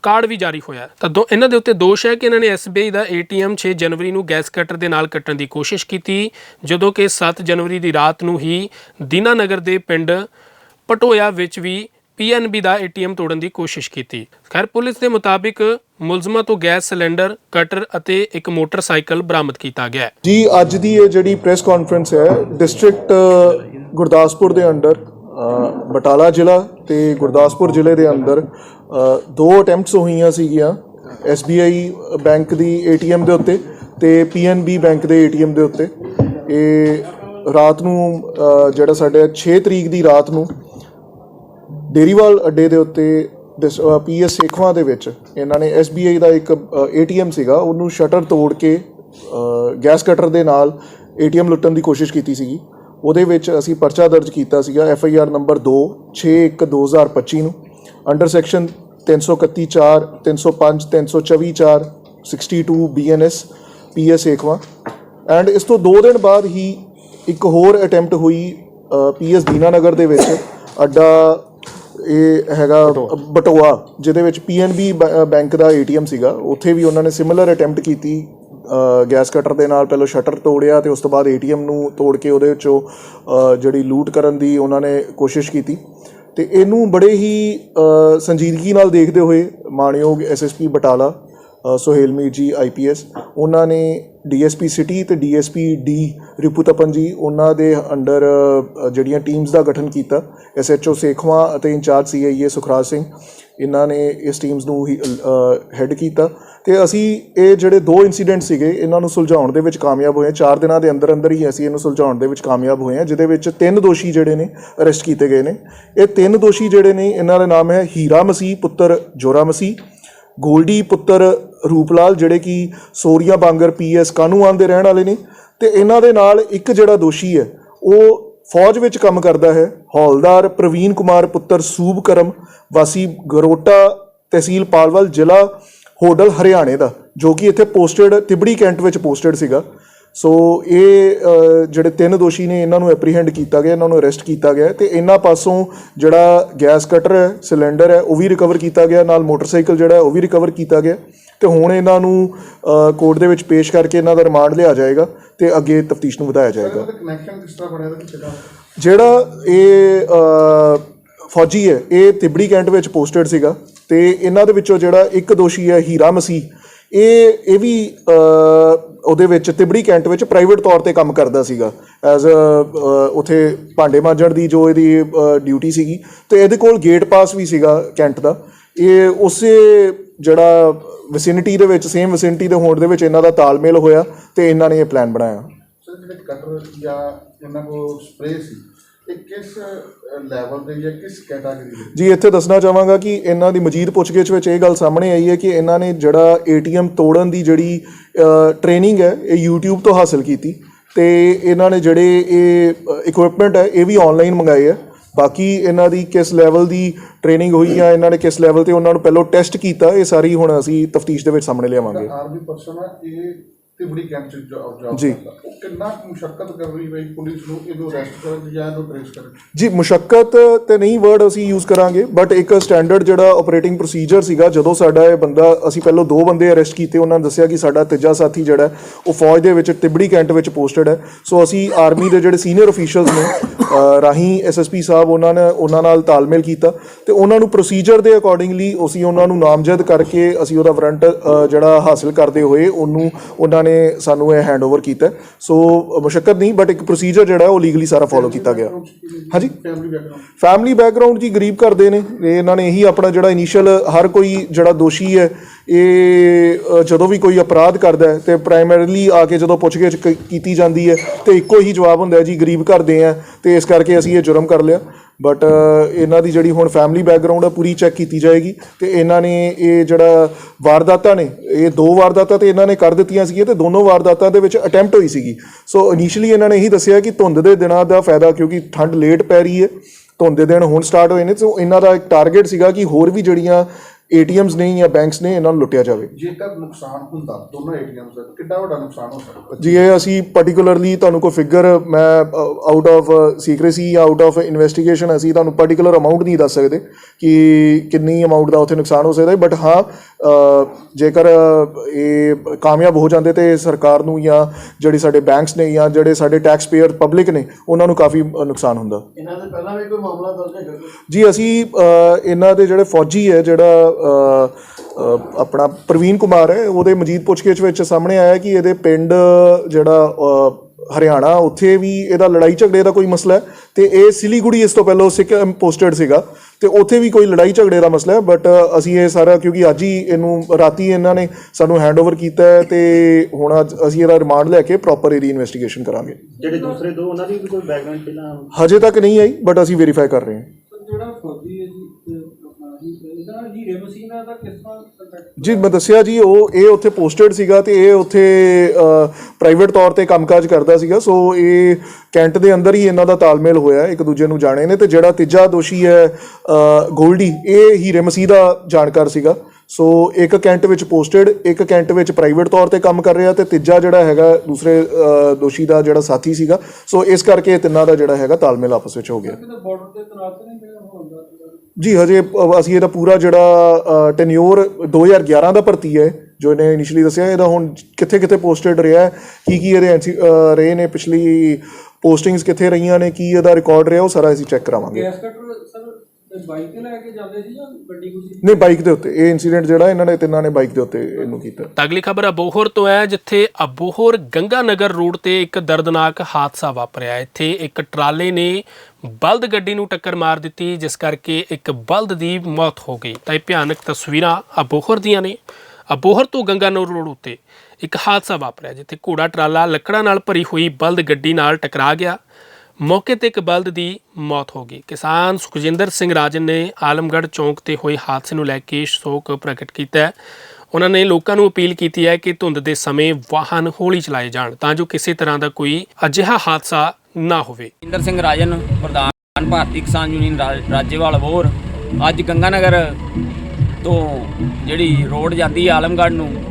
ਕਾਰਡ ਵੀ ਜਾਰੀ ਹੋਇਆ ਤਾਂ ਦੋ, ਇਹਨਾਂ ਦੇ ਉੱਤੇ ਦੋਸ਼ ਹੈ ਕਿ ਇਹਨਾਂ ਨੇ SBI ਦਾ ATM 6 ਜਨਵਰੀ ਨੂੰ ਗੈਸ ਕਟਰ ਦੇ ਨਾਲ ਕੱਟਣ ਦੀ ਕੋਸ਼ਿਸ਼ ਕੀਤੀ, ਜਦੋਂ ਕਿ 7 ਜਨਵਰੀ ਦੀ ਰਾਤ ਨੂੰ ਹੀ ਦੀਨਾਨਗਰ ਦੇ ਪਿੰਡ ਪਟੋਇਆ ਵਿੱਚ ਵੀ PNB ਦਾ ATM ਤੋੜਨ ਦੀ ਕੋਸ਼ਿਸ਼ ਕੀਤੀ। ਖੈਰ, ਪੁਲਿਸ ਦੇ ਮੁਤਾਬਿਕ ਮੁਲਜ਼ਮਾਂ ਤੋਂ ਗੈਸ ਸਿਲੰਡਰ, ਕਟਰ ਅਤੇ ਇੱਕ ਮੋਟਰਸਾਈਕਲ ਬਰਾਮਦ ਕੀਤਾ ਗਿਆ ਜੀ, ਅੱਜ ਦੀ ਇਹ ਜਿਹੜੀ ਪ੍ਰੈਸ ਕਾਨਫਰੰਸ ਹੈ, ਡਿਸਟ੍ਰਿਕਟ ਗੁਰਦਾਸਪੁਰ ਦੇ ਅੰਡਰ ਬਟਾਲਾ ਜ਼ਿਲ੍ਹਾ ਤੇ ਗੁਰਦਾਸਪੁਰ ਜ਼ਿਲ੍ਹੇ ਦੇ ਅੰਦਰ ਦੋ ਅਟੈਂਪਟਸ ਹੋਈਆਂ ਸੀਗੀਆਂ SBI ਬੈਂਕ ਦੀ ATM ਦੇ ਉੱਤੇ ਤੇ PNB ਬੈਂਕ ਦੇ ATM ਦੇ ਉੱਤੇ। ਇਹ ਰਾਤ ਨੂੰ ਜਿਹੜਾ ਸਾਡੇ 6 ਤਰੀਕ ਦੀ ਰਾਤ ਨੂੰ ਡੇਰੀਵਾਲ ਅੱਡੇ ਦੇ ਉੱਤੇ ਦਿਸ ਪੀਐਸ ਸੇਖਵਾਂ ਦੇ ਵਿੱਚ ਇਹਨਾਂ ਨੇ SBI ਦਾ ਇੱਕ ATM ਸੀਗਾ। ਉਹਨੂੰ ਸ਼ਟਰ ਤੋੜ ਕੇ ਗੈਸ ਕਟਰ ਦੇ ਨਾਲ ATM ਲੁੱਟਣ ਦੀ ਕੋਸ਼ਿਸ਼ ਕੀਤੀ ਸੀਗੀ। ਉਹਦੇ ਵਿੱਚ ਅਸੀਂ ਪਰਚਾ ਦਰਜ ਕੀਤਾ ਸੀਗਾ ਐੱਫ ਆਈ ਆਰ ਨੰਬਰ 2 6/1/2025 ਨੂੰ। Under section 331 4 305 324 4 62 BNS PS Sekhwan. And ਇਸ ਤੋਂ 2 ਦਿਨ ਬਾਅਦ ਹੀ ਇੱਕ ਹੋਰ ਅਟੈਂਪਟ ਹੋਈ ਪੀਐਸ ਦੀਨਾਨਗਰ ਦੇ ਵਿੱਚ। ਅੱਡਾ ਇਹ ਹੈਗਾ ਬਟੋਆ। ਜਿਹਦੇ ਵਿੱਚ ਪੀਐਨਬੀ ਬੈਂਕ ਦਾ ਏਟੀਐਮ ਸੀਗਾ। ਉੱਥੇ ਵੀ ਉਹਨਾਂ ਨੇ ਸਿਮਿਲਰ ਅਟੈਂਪਟ ਕੀਤੀ ਗੈਸ ਕਟਰ ਦੇ ਨਾਲ ਪਹਿਲਾਂ ਸ਼ਟਰ ਤੋੜਿਆ ਤੇ ਉਸ ਤੋਂ ਬਾਅਦ ਏਟੀਐਮ ਨੂੰ ਤੋੜ ਕੇ ਉਹਦੇ ਵਿੱਚੋਂ ਜਿਹੜੀ ਲੂਟ ਕਰਨ ਦੀ ਉਹਨਾਂ ਨੇ ਕੋਸ਼ਿਸ਼ ਕੀਤੀ। ਤੇ ਇਹਨੂੰ ਬੜੇ ਹੀ ਸੰਜੀਦਗੀ ਨਾਲ ਦੇਖਦੇ ਹੋਏ ਮਾਣਯੋਗ ਐਸਐਸਪੀ ਬਟਾਲਾ ਅ, ਸੁਹੇਲਮੀਰ ਜੀ ਆਈਪੀਐਸ ਉਹਨਾਂ ਨੇ ਡੀਐਸਪੀ ਸਿਟੀ ਤੇ ਡੀਐਸਪੀ ਡੀ ਰਿਪੂ ਤਪਨ ਜੀ, ਉਹਨਾਂ ਦੇ ਅੰਡਰ ਜਿਹੜੀਆਂ ਟੀਮਸ ਦਾ ਗਠਨ ਕੀਤਾ, ਐਸਐਚਓ ਸੇਖਵਾਂ ਅਤੇ ਇੰਚਾਰਜ ਸੀਆਈਏ ਸੁਖਰਾਜ ਸਿੰਘ, ਇਹਨਾਂ ਨੇ ਇਸ ਟੀਮਸ ਨੂੰ ਹੀ ਹੈੱਡ ਕੀਤਾ ਤੇ ਅਸੀਂ ਇਹ ਜਿਹੜੇ ਦੋ ਇਨਸੀਡੈਂਟ ਸੀਗੇ, ਇਹਨਾਂ ਨੂੰ ਸੁਲਝਾਉਣ ਦੇ ਵਿੱਚ ਕਾਮਯਾਬ ਹੋਏ ਹਾਂ। ਚਾਰ ਦਿਨਾਂ ਦੇ ਅੰਦਰ ਅੰਦਰ ਹੀ ਅਸੀਂ ਇਹਨੂੰ ਸੁਲਝਾਉਣ ਦੇ ਵਿੱਚ ਕਾਮਯਾਬ ਹੋਏ ਹਾਂ, ਜਿਹਦੇ ਵਿੱਚ ਤਿੰਨ ਦੋਸ਼ੀ ਜਿਹੜੇ ਨੇ, ਅਰੈਸਟ ਕੀਤੇ ਗਏ ਨੇ ਇਹ ਤਿੰਨ ਦੋਸ਼ੀ ਜਿਹੜੇ ਨੇ, ਇਹਨਾਂ ਦਾ ਨਾਮ ਹੈ ਹੀਰਾ ਮਸੀਹ, ਪੁੱਤਰ ਜੋਰਾ ਮਸੀਹ ਗੋਲਡੀ ਪੁੱਤਰ ਰੂਪਲਾਲ, ਜਿਹੜੇ ਕਿ ਸੋਰੀਆ ਬਾਂਗਰ ਪੀਐਸ ਕਾਨੂੰਨ ਦੇ ਰਹਿਣ ਵਾਲੇ ਨੇ, ਤੇ ਇਹਨਾਂ ਦੇ ਨਾਲ ਇੱਕ ਜਿਹੜਾ ਦੋਸ਼ੀ ਹੈ, ਉਹ ਫੌਜ ਵਿੱਚ ਕੰਮ ਕਰਦਾ ਹੈ। ਹੌਲਦਾਰ ਪ੍ਰਵੀਨ ਕੁਮਾਰ ਪੁੱਤਰ ਸੂਬ ਕਰਮ, ਵਾਸੀ ਗਰੋਟਾ ਤਹਿਸੀਲ ਪਾਲਵਲ ਜ਼ਿਲ੍ਹਾ ਹੋਡਲ ਹਰਿਆਣੇ ਦਾ, ਜੋ ਕਿ ਇੱਥੇ ਪੋਸਟਡ ਤਿਬੜੀ ਕੈਂਟ ਵਿੱਚ ਪੋਸਟਡ ਸੀਗਾ। ਸੋ ਇਹ ਜਿਹੜੇ ਤਿੰਨ ਦੋਸ਼ੀ ਨੇ ਇਹਨਾਂ ਨੂੰ ਐਪਰੀਹੈਂਡ ਕੀਤਾ ਗਿਆ ਇਹਨਾਂ ਨੂੰ ਅਰੈਸਟ ਕੀਤਾ ਗਿਆ ਤੇ ਇਹਨਾਂ ਪਾਸੋਂ ਜਿਹੜਾ ਗੈਸ ਕਟਰ ਹੈ ਸਿਲੰਡਰ ਹੈ ਉਹ ਵੀ ਰਿਕਵਰ ਕੀਤਾ ਗਿਆ ਨਾਲ ਮੋਟਰਸਾਈਕਲ ਜਿਹੜਾ ਉਹ ਵੀ ਰਿਕਵਰ ਕੀਤਾ ਗਿਆ ਤੇ ਹੁਣ ਇਹਨਾਂ ਨੂੰ ਕੋਰਟ ਦੇ ਵਿੱਚ ਪੇਸ਼ ਕਰਕੇ ਇਹਨਾਂ ਦਾ ਰਿਮਾਂਡ ਲਿਆ ਜਾਏਗਾ ਤੇ ਅੱਗੇ ਤਫਤੀਸ਼ ਨੂੰ ਵਧਾਇਆ ਜਾਏਗਾ। ਕਨੈਕਸ਼ਨ ਕਿਸ ਤਰ੍ਹਾਂ ਬਣਿਆ ਤੇ ਕਿਹਦਾ ਜਿਹੜਾ ਇਹ ਫੌਜੀ ਹੈ ਇਹ ਤਿਬੜੀ ਕੈਂਟ ਵਿੱਚ ਪੋਸਟਡ ਸੀਗਾ ਤੇ ਇਹਨਾਂ ਦੇ ਵਿੱਚੋਂ ਜਿਹੜਾ ਇੱਕ ਦੋਸ਼ੀ ਹੈ ਹੀਰਾ ਮਸੀਹ ਇਹ ਇਹ ਵੀ ਉਹਦੇ ਵਿੱਚ ਤਿਬੜੀ ਕੈਂਟ ਵਿੱਚ ਪ੍ਰਾਈਵੇਟ ਤੌਰ ਤੇ ਕੰਮ ਕਰਦਾ ਸੀਗਾ ਐਜ਼ ਅ ਉਥੇ ਭਾਂਡੇ ਮਾਂਜਣ ਦੀ ਜੋ ਇਹਦੀ ਡਿਊਟੀ ਸੀਗੀ, ਤੇ ਇਹਦੇ ਕੋਲ ਗੇਟ ਪਾਸ ਵੀ ਸੀਗਾ ਕੈਂਟ ਦਾ। ਇਹ ਉਸੇ ਜਿਹੜਾ ਵਿਸਿਨਿਟੀ ਦੇ ਵਿੱਚ ਸੇਮ ਵਿਸਿਨਿਟੀ ਦੇ ਹੋਣ ਦੇ ਵਿੱਚ ਇਹਨਾਂ ਦਾ ਤਾਲਮੇਲ ਹੋਇਆ ਤੇ ਇਹਨਾਂ ਨੇ ਇਹ ਪਲਾਨ ਬਣਾਇਆ। ਸਰ ਜਿਹੜੇ ਕਟਰ ਜਾਂ ਇਹਨਾਂ ਕੋ ਸਪਰੇ ਸੀ? ਇਹ ਕਿਸ ਲੈਵਲ ਦੇ ਜਾਂ ਕਿਸ ਕੈਟਾਗਰੀ ਦੇ? ਜੀ ਇੱਥੇ ਦੱਸਣਾ ਚਾਹਾਂਗਾ ਕਿ ਇਹਨਾਂ ਦੀ ਮਜੀਦ ਪੁੱਛਗਿੱਛ ਵਿੱਚ ਇਹ ਗੱਲ ਸਾਹਮਣੇ ਆਈ ਹੈ ਕਿ ਇਹਨਾਂ ਨੇ ਜਿਹੜਾ ਏਟੀਐਮ ਤੋੜਨ ਦੀ ਜਿਹੜੀ ਟ੍ਰੇਨਿੰਗ ਹੈ ਇਹ YouTube ਤੋਂ ਹਾਸਲ ਕੀਤੀ ਤੇ ਇਹਨਾਂ ਨੇ ਜਿਹੜੇ ਇਹ ਇਕਵਿਪਮੈਂਟ ਹੈ ਇਹ ਵੀ ਆਨਲਾਈਨ ਮੰਗਾਏ ਆ ਬਾਕੀ ਇਹਨਾਂ ਦੀ ਕਿਸ ਲੈਵਲ ਦੀ ਟ੍ਰੇਨਿੰਗ ਹੋਈ ਆ ਇਹਨਾਂ ਨੇ ਕਿਸ ਲੈਵਲ ਤੇ ਉਹਨਾਂ ਨੂੰ ਪਹਿਲਾਂ ਟੈਸਟ ਕੀਤਾ ਇਹ ਸਾਰੀ ਹੁਣ ਅਸੀਂ ਤਫਤੀਸ਼ ਦੇ ਵਿੱਚ ਸਾਹਮਣੇ ਲਿਆਵਾਂਗੇ। ਆਰਮੀ ਪਰਸਨ ਇਹ ਤਿਬੜੀ ਕੈਂਪ ਚ ਜੌਬ ਜੀ। ਉਹ ਕਿੰਨਾ ਮੁਸ਼ਕਲ ਕਰ ਰਹੀ ਹੈ ਪੁਲਿਸ ਨੂੰ ਇਹਨੂੰ ਅਰੈਸਟ ਕਰਨ ਦੀ ਜਾਂ ਇਹਨੂੰ ਟ੍ਰੇਸ ਕਰਨ? ਜੀ ਮੁਸ਼ਕਲ ਤੇ ਨਹੀਂ ਵਰਡ ਅਸੀਂ ਯੂਜ਼ ਕਰਾਂਗੇ ਬਟ ਇੱਕ ਸਟੈਂਡਰਡ ਜਿਹੜਾ ਆਪਰੇਟਿੰਗ ਪ੍ਰੋਸੀਜਰ ਸੀਗਾ ਜਦੋਂ ਸਾਡਾ ਇਹ ਬੰਦਾ ਅਸੀਂ ਪਹਿਲਾਂ ਦੋ ਬੰਦੇ ਅਰੈਸਟ ਕੀਤੇ ਉਹਨਾਂ ਨੇ ਦੱਸਿਆ ਕਿ ਸਾਡਾ ਤੀਜਾ ਸਾਥੀ ਜਿਹੜਾ ਉਹ ਫੌਜ ਦੇ ਵਿੱਚ ਤਿਬੜੀ ਕੈਂਟ ਵਿੱਚ ਪੋਸਟਡ ਹੈ ਸੋ ਅਸੀਂ ਆਰਮੀ ਦੇ ਜਿਹੜੇ ਸੀਨੀਅਰ ਅਫੀਸ਼ੀਅਲਸ ਨੇ ਰਾਹੀਂ ਐਸਐਸਪੀ ਸਾਹਿਬ ਉਹਨਾਂ ਨੇ ਉਹਨਾਂ ਨਾਲ ਤਾਲਮੇਲ ਕੀਤਾ ਤੇ ਉਹਨਾਂ ਨੂੰ ਪ੍ਰੋਸੀਜਰ ਦੇ ਅਕੋਰਡਿੰਗਲੀ ਅਸੀਂ ਉਹਨਾਂ ਨੂੰ ਨਾਮਜ਼ਦ ਕਰਕੇ ਅਸੀਂ ਉਹਦਾ ਵਾਰੰਟ ਜਿਹੜਾ ਹਾਸਲ ਕਰਦੇ ਹੋਏ ਉਹਨੂੰ ਉਹਨਾਂ ਨੇ ਸਾਨੂੰ ਇਹ ਹੈਂਡਓਵਰ ਕੀਤਾ। ਸੋ ਮੁਸ਼ਕਲ ਨਹੀਂ ਬਟ ਇੱਕ ਪ੍ਰੋਸੀਜਰ ਜਿਹੜਾ ਉਹ ਲੀਗਲੀ ਸਾਰਾ ਫੋਲੋ ਕੀਤਾ ਗਿਆ। ਹਾਂਜੀ? ਫੈਮਿਲੀ ਬੈਕਗ੍ਰਾਉਂਡ ਫੈਮਿਲੀ ਬੈਕਗ੍ਰਾਉਂਡ ਜੀ ਗਰੀਬ ਕਰਦੇ ਨੇ। ਇਹ ਇਹਨਾਂ ਨੇ ਇਹੀ ਆਪਣਾ ਜਿਹੜਾ ਇਨੀਸ਼ੀਅਲ ਹਰ ਕੋਈ ਜਿਹੜਾ ਦੋਸ਼ੀ ਹੈ ਇਹ ਜਦੋਂ ਵੀ ਕੋਈ ਅਪਰਾਧ ਕਰਦਾ ਹੈ ਤੇ ਪ੍ਰਾਇਮਰੀਲੀ ਆ ਕੇ ਜਦੋਂ ਪੁੱਛਗਿੱਛ ਕ- ਕੀਤੀ ਜਾਂਦੀ ਹੈ ਤੇ ਇੱਕੋ ਹੀ ਜਵਾਬ ਹੁੰਦਾ ਹੈ ਜੀ ਗਰੀਬ ਘਰ ਦੇ ਆ ਤੇ ਇਸ ਕਰਕੇ ਅਸੀਂ ਇਹ ਜੁਰਮ ਕਰ ਲਿਆ। ਬਟ uh, ਇਹਨਾਂ ਦੀ ਜਿਹੜੀ ਹੁਣ ਫੈਮਿਲੀ ਬੈਕਗ੍ਰਾਉਂਡ ਹੈ ਪੂਰੀ ਚੈੱਕ ਕੀਤੀ ਜਾਏਗੀ। ਤੇ ਇਹਨਾਂ ਨੇ ਇਹ ਜਿਹੜਾ ਵਾਰਦਾਤਾਂ ਨੇ, ਇਹ ਦੋ ਵਾਰਦਾਤਾਂ ਤੇ ਇਹਨਾਂ ਨੇ ਕਰ ਦਿੱਤੀਆਂ ਸੀਗੀਆਂ ਤੇ ਦੋਨੋਂ ਵਾਰਦਾਤਾਂ ਦੇ ਵਿੱਚ ਅਟੈਂਪਟ ਹੋਈ ਸੀਗੀ। ਸੋ ਇਨੀਸ਼ੀਅਲੀ ਇਹਨਾਂ ਨੇ ਇਹੀ ਦੱਸਿਆ ਕਿ ਧੁੰਦ ਦੇ ਦਿਨਾਂ ਦਾ ਫਾਇਦਾ ਕਿਉਂਕਿ ਠੰਡ ਲੇਟ ਪੈ ਰਹੀ ਹੈ, ਧੁੰਦ ਦੇ ਦਿਨ ਹੁਣ ਸਟਾਰਟ ਹੋਏ ਨੇ ਸੋ ਇਹਨਾਂ ਦਾ ਇੱਕ ਟਾਰਗੇਟ ਸੀਗਾ ਕਿ ਹੋਰ ਵੀ ਜਿਹੜੀਆਂ ਏਟੀਐਮਸ ਨੇ ਜਾਂ ਬੈਂਕਸ ਨੇ ਇਹਨਾਂ ਨੂੰ ਲੁੱਟਿਆ ਜਾਵੇ। ਜੇਕਰ ਨੁਕਸਾਨ ਹੁੰਦਾ ਦੋਨੋਂ ਏਟੀਐਮਸ ਦਾ ਕਿੰਨਾ ਵੱਡਾ ਨੁਕਸਾਨ ਹੋ ਸਕਦਾ? ਜੀ ਇਹ ਅਸੀਂ ਪਾਰਟਿਕੂਲਰਲੀ ਤੁਹਾਨੂੰ ਕੋਈ ਫਿਗਰ ਮੈਂ ਆਊਟ ਆਫ ਸੀਕ੍ਰੇਸੀ ਜਾਂ ਆਊਟ ਆਫ ਇਨਵੈਸਟੀਗੇਸ਼ਨ ਅਸੀਂ ਤੁਹਾਨੂੰ ਪਾਰਟਿਕੂਲਰ ਅਮਾਉਂਟ ਨਹੀਂ ਦੱਸ ਸਕਦੇ ਕਿ ਕਿੰਨੀ ਅਮਾਉਂਟ ਦਾ ਉੱਥੇ ਨੁਕਸਾਨ ਹੋ ਸਕਦਾ ਬਟ ਹਾਂ ਜੇਕਰ ਇਹ ਕਾਮਯਾਬ ਹੋ ਜਾਂਦੇ ਤੇ ਸਰਕਾਰ ਨੂੰ ਜਾਂ ਜਿਹੜੇ ਸਾਡੇ ਬੈਂਕਸ ਨੇ ਜਾਂ ਜਿਹੜੇ ਸਾਡੇ ਟੈਕਸ ਪੇਅਰ ਪਬਲਿਕ ਨੇ ਉਹਨਾਂ ਨੂੰ ਕਾਫੀ ਨੁਕਸਾਨ ਹੁੰਦਾ। ਇਹਨਾਂ ਦੇ ਪਹਿਲਾਂ ਵੀ ਕੋਈ ਮਾਮਲਾ ਦਰਜ ਹੈਗਾ ਜੀ? ਅਸੀਂ ਇਹਨਾਂ ਦੇ ਜਿਹੜੇ ਫੌਜੀ ਹੈ ਜਿਹੜਾ ਆਪਣਾ ਪ੍ਰਵੀਨ ਕੁਮਾਰ ਹੈ ਉਹਦੇ ਮਜੀਦ ਪੁੱਛਗਿੱਛ ਵਿੱਚ ਸਾਹਮਣੇ ਆਇਆ ਕਿ ਇਹਦੇ ਪਿੰਡ ਜਿਹੜਾ ਹਰਿਆਣਾ ਉੱਥੇ ਵੀ ਇਹਦਾ ਲੜਾਈ ਝਗੜੇ ਦਾ ਕੋਈ ਮਸਲਾ ਹੈ ਤੇ ਇਹ ਸਿਲੀਗੁੜੀ ਇਸ ਤੋਂ ਪਹਿਲਾਂ ਸਿੱਖ ਪੋਸਟਡ ਸੀਗਾ। ਤੇ ਉੱਥੇ ਵੀ ਕੋਈ ਲੜਾਈ ਝਗੜੇ ਦਾ ਮਸਲਾ ਹੈ ਬਟ ਅਸੀਂ ਇਹ ਸਾਰਾ ਕਿਉਂਕਿ ਅੱਜ ਹੀ ਇਹਨੂੰ ਰਾਤੀ ਇਹਨਾਂ ਨੇ ਸਾਨੂੰ ਹੈਂਡਓਵਰ ਕੀਤਾ ਹੈ ਤੇ ਹੁਣ ਅੱਜ ਅਸੀਂ ਇਹਦਾ ਰਿਮਾਂਡ ਲੈ ਕੇ ਪ੍ਰੋਪਰ ਇਹਦੀ ਇਨਵੈਸਟੀਗੇਸ਼ਨ ਕਰਾਂਗੇ। ਜਿਹੜੇ ਦੂਸਰੇ ਦੋ ਉਹਨਾਂ ਦੀ ਵੀ ਕੋਈ ਬੈਕਗ੍ਰਾਉਂਡ ਪਹਿਲਾਂ ਹਜੇ ਤੱਕ ਨਹੀਂ ਆਈ ਬਟ ਅਸੀਂ ਵੈਰੀਫਾਈ ਕਰ ਰਹੇ ਹਾਂ। ਜਿਹੜਾ ਫੌਜੀ ਹੈ ਜੀ ਆਪਣਾ ਜੀ ਇਹਦਾ ਹੀਰੇ ਮਸੀਹ ਨਾਲ ਦਾ ਕਿਸ ਤਰ੍ਹਾਂ ਕੰਟੈਕਟ ਜੀ ਮੈਂ ਦੱਸਿਆ ਜੀ ਉਹ ਇਹ ਉੱਥੇ ਪੋਸਟਡ ਸੀਗਾ ਤੇ ਇਹ ਉੱਥੇ ਪ੍ਰਾਈਵੇਟ ਤੌਰ ਤੇ ਕੰਮਕਾਜ ਕਰਦਾ ਸੀਗਾ ਸੋ ਇਹ ਕੈਂਟ ਦੇ ਅੰਦਰ ਹੀ ਇਹਨਾਂ ਦਾ ਤਾਲਮੇਲ ਹੋਇਆ ਇੱਕ ਦੂਜੇ ਨੂੰ ਜਾਣੇ ਨੇ ਤੇ ਜਿਹੜਾ ਤੀਜਾ ਦੋਸ਼ੀ ਹੈ ਗੋਲਡੀ ਇਹ ਹੀਰੇ ਮਸੀਹ ਦਾ ਜਾਣਕਾਰ ਸੀਗਾ। ਸੋ ਇੱਕ ਕੈਂਟ ਵਿੱਚ ਪੋਸਟਡ ਇੱਕ ਕੈਂਟ ਵਿੱਚ ਪ੍ਰਾਈਵੇਟ ਤੌਰ ਤੇ ਕੰਮ ਕਰ ਰਿਹਾ ਤੇ ਤੀਜਾ ਜਿਹੜਾ ਹੈਗਾ ਦੂਸਰੇ ਦੋਸ਼ੀ ਦਾ ਜਿਹੜਾ ਸਾਥੀ ਸੀਗਾ। ਸੋ ਇਸ ਕਰਕੇ ਤਿੰਨਾਂ ਦਾ ਜਿਹੜਾ ਹੈਗਾ ਤਾਲਮੇਲ ਆਪਸ ਵਿੱਚ ਹੋ ਗਿਆ। ਬਾਰਡਰ ਤੇ ਤਨਾਤ ਨਹੀਂ ਪਿਆ ਹੁੰਦਾ ਜੀ ਹਜੇ ਅ, ਅਸੀਂ ਇਹਦਾ ਪੂਰਾ ਜਿਹੜਾ ਟੈਨਿਓਰ 2011 ਦਾ ਭਰਤੀ ਹੈ ਜੋ ਇਹਨੇ ਇਨੀਸ਼ੀਅਲੀ ਦੱਸਿਆ ਇਹਦਾ ਹੁਣ ਕਿੱਥੇ ਕਿੱਥੇ ਪੋਸਟਡ ਰਿਹਾ ਹੈ, ਕੀ ਕੀ ਇਹਦੇ NC ਅ, ਰਹੇ ਨੇ ਪਿਛਲੀ ਪੋਸਟਿੰਗਸ ਕਿੱਥੇ ਰਹੀਆਂ ਨੇ ਕੀ ਇਹਦਾ ਰਿਕਾਰਡ ਰਿਹਾ ਉਹ ਸਾਰਾ ਅਸੀਂ ਚੈੱਕ ਕਰਾਵਾਂਗੇ। ਗੈਸ ਕਟਰ ਬਾਈਕ ਤੇ ਲੈ ਕੇ ਜਾਂਦੇ ਸੀ ਜਾਂ ਗੱਡੀ ਗੁੱਡੀ ਨਹੀਂ ਬਾਈਕ ਦੇ ਉੱਤੇ। ਇਹ ਇਨਸੀਡੈਂਟ ਜਿਹੜਾ ਇਹਨਾਂ ਨੇ ਤਿੰਨਾਂ ਨੇ ਬਾਈਕ ਦੇ ਉੱਤੇ ਇਹਨੂੰ ਕੀਤਾ। ਤਾਂ ਅਗਲੀ ਖਬਰ ਅਬੋਹਰ ਤੋਂ ਹੈ ਜਿੱਥੇ ਅਬੋਹਰ ਗੰਗਾਨਗਰ ਰੋਡ ਤੇ ਇੱਕ ਦਰਦਨਾਕ ਹਾਦਸਾ ਵਾਪਰਿਆ। ਇੱਥੇ ਇੱਕ ਟਰਾਲੇ ਨੇ ਬਲਦ ਗੱਡੀ ਨੂੰ ਟੱਕਰ ਮਾਰ ਦਿੱਤੀ ਜਿਸ ਕਰਕੇ ਇੱਕ ਬਲਦ ਦੀ ਮੌਤ ਹੋ ਗਈ। ਤਾਂ ਇਹ ਭਿਆਨਕ ਤਸਵੀਰਾਂ ਅਬੋਹਰ ਦੀਆਂ ਨੇ। ਅਬੋਹਰ ਤੋਂ ਗੰਗਾਨਗਰ ਰੋਡ ਉੱਤੇ ਇੱਕ ਹਾਦਸਾ ਵਾਪਰਿਆ ਜਿੱਥੇ ਘੋੜਾ ਟਰਾਲਾ ਲੱਕੜਾਂ ਨਾਲ ਭਰੀ ਹੋਈ ਬਲਦ ਗੱਡੀ ਨਾਲ ਟਕਰਾ ਗਿਆ। ਮੌਕੇ ਤੇ ਇੱਕ ਬਲਦ ਦੀ ਮੌਤ ਹੋ ਗਈ। ਕਿਸਾਨ ਸੁਖਜਿੰਦਰ ਸਿੰਘ ਰਾਜਨ ਨੇ ਆਲਮਗੜ੍ਹ ਚੌਂਕ ਤੇ ਹੋਏ ਹਾਦਸੇ ਨੂੰ ਲੈ ਕੇ ਸ਼ੋਕ ਪ੍ਰਗਟ ਕੀਤਾ ਹੈ। ਉਹਨਾਂ ਨੇ ਲੋਕਾਂ ਨੂੰ ਅਪੀਲ ਕੀਤੀ ਹੈ ਕਿ ਧੁੰਦ ਦੇ ਸਮੇਂ ਵਾਹਨ ਹੌਲੀ ਚਲਾਏ ਜਾਣ ਤਾਂ ਜੋ ਕਿਸੇ ਤਰ੍ਹਾਂ ਦਾ ਕੋਈ ਅਜਿਹਾ ਹਾਦਸਾ ਨਾ ਹੋਵੇ। ਇੰਦਰ ਸਿੰਘ ਰਾਜਨ, ਪ੍ਰਧਾਨ ਭਾਰਤੀ ਕਿਸਾਨ ਯੂਨੀਅਨ ਰਾ- ਰਾਜੇਵਾਲ ਬੋਰ। ਅੱਜ ਗੰਗਾਨਗਰ ਤੋਂ ਜਿਹੜੀ ਰੋਡ ਜਾਂਦੀ ਹੈ ਆਲਮਗੜ੍ਹ ਨੂੰ,